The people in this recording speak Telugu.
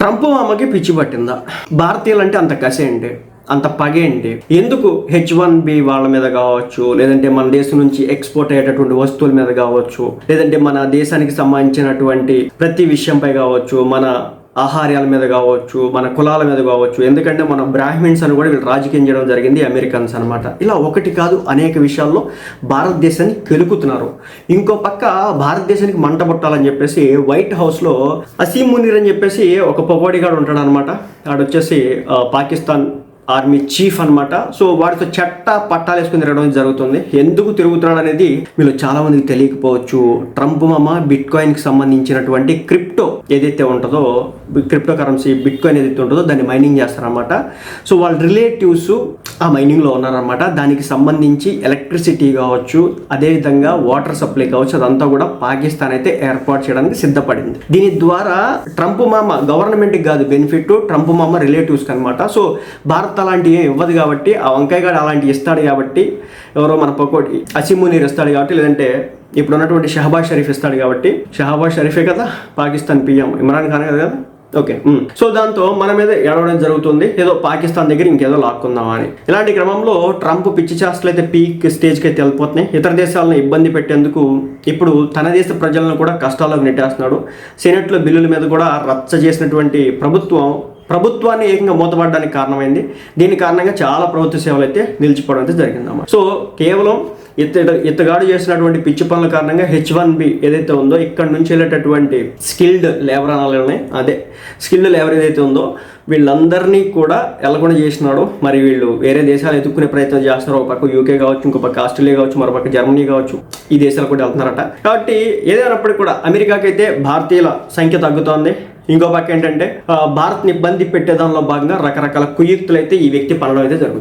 ట్రంప్ మామకి పిచ్చి పట్టిందా? భారతీయులంటే అంత కసేయండి అంత పగే అండి ఎందుకు హెచ్ వన్ బి వాళ్ళ మీద కావచ్చు లేదంటే మన దేశం నుంచి ఎక్స్పోర్ట్ అయ్యేటటువంటి వస్తువుల మీద కావచ్చు లేదంటే మన దేశానికి సంబంధించినటువంటి ప్రతి విషయంపై కావచ్చు మన ఆహార్యాల మీద కావచ్చు మన కులాల మీద కావచ్చు ఎందుకంటే మన బ్రాహ్మిన్స్ అని కూడా వీళ్ళు రాజకీయం చేయడం జరిగింది అమెరికన్స్ అనమాట ఇలా ఒకటి కాదు అనేక విషయాల్లో భారతదేశాన్ని కెలుకుతున్నారు. ఇంకో పక్క భారతదేశానికి మంట పుట్టాలని చెప్పేసి వైట్ హౌస్లో అసీం మునీర్ అని చెప్పేసి ఒక పొగోడిగాడు ఉంటాడు అనమాట వచ్చేసి పాకిస్తాన్ ఆర్మీ చీఫ్ అన్నమాట. సో వాడితో చట్ట పట్టాలు వేసుకుని తిరగడం జరుగుతుంది. ఎందుకు తిరుగుతున్నాడు అనేది వీళ్ళు చాలా మందికి తెలియకపోవచ్చు. ట్రంప్ మామ బిట్ కాయిన్కి సంబంధించినటువంటి క్రిప్టో ఏదైతే ఉంటుందో క్రిప్టో కరెన్సీ బిట్ కాయిన్ ఏదైతే ఉంటుందో దాన్ని మైనింగ్ చేస్తారనమాట సో వాళ్ళ రిలేటివ్స్ ఆ మైనింగ్లో ఉన్నారనమాట దానికి సంబంధించి ఎలక్ట్రిసిటీ కావచ్చు అదేవిధంగా వాటర్ సప్లై కావచ్చు అదంతా కూడా పాకిస్తాన్ అయితే ఏర్పాటు చేయడానికి సిద్ధపడింది. దీని ద్వారా ట్రంప్ మామ గవర్నమెంట్కి కాదు బెనిఫిట్ ట్రంప్ మామ రిలేటివ్స్ అనమాట సో భారత్ అలాంటివి ఏం ఇవ్వదు కాబట్టి ఆ వంకాయ గాడు అలాంటివి ఇస్తాడు కాబట్టి ఎవరో మన పకోటి అసిమునీర్ ఇస్తాడు కాబట్టి లేదంటే ఇప్పుడు ఉన్నటువంటి షహబాజ్ షరీఫ్ ఇస్తాడు కాబట్టి షహబాజ్ షరీఫే కదా పాకిస్తాన్ పిఎం. ఇమ్రాన్ ఖాన్ కదా ఓకే సో దాంతో మన మీద ఏడవడం జరుగుతుంది. ఏదో పాకిస్తాన్ దగ్గర ఇంకేదో లాక్కుందామా అని. ఇలాంటి క్రమంలో ట్రంప్ పిచ్చి చేష్టలు అయితే పీక్ స్టేజ్కి అయితే వెళ్ళిపోతున్నాయి. ఇతర దేశాలను ఇబ్బంది పెట్టేందుకు ఇప్పుడు తన దేశ ప్రజలను కూడా కష్టాల్లోకి నెట్టేస్తున్నాడు. సెనెట్లో బిల్లుల మీద కూడా రచ్చ చేసినటువంటి ప్రభుత్వం ప్రభుత్వాన్ని ఏకంగా మూతపడడానికి కారణమైంది. దీని కారణంగా చాలా ప్రభుత్వ సేవలు అయితే నిలిచిపోవడం అయితే జరిగిందన్నమాట. సో కేవలం ఇతడు ఇతగాడు చేసినటువంటి పిచ్చి పనుల కారణంగా హెచ్ వన్ బి ఏదైతే ఉందో ఇక్కడ నుంచి వెళ్ళేటటువంటి స్కిల్డ్ లేబర్ అనాలని అదే స్కిల్డ్ లేబర్ ఏదైతే ఉందో వీళ్ళందరినీ కూడా వెళ్ళకుండా చేసినాడు. మరి వీళ్ళు వేరే దేశాలు ఎదుర్కొనే ప్రయత్నం చేస్తున్నారు. ఒక పక్క యూకే కావచ్చు ఇంకో పక్క ఆస్ట్రేలియా కావచ్చు మరో పక్క జర్మనీ కావచ్చు ఈ దేశాలు కూడా వెళ్తున్నారట. కాబట్టి ఏదైనప్పటికీ కూడా అమెరికాకైతే అయితే భారతీయుల సంఖ్య తగ్గుతోంది. ఇంకో పక్క ఏంటంటే భారత్ భారత్ని ఇబ్బంది పెట్టేదానిలో భాగంగా రకరకాల కుయుక్తులు అయితే ఈ వ్యక్తి పనడం అయితే జరుగుతుంది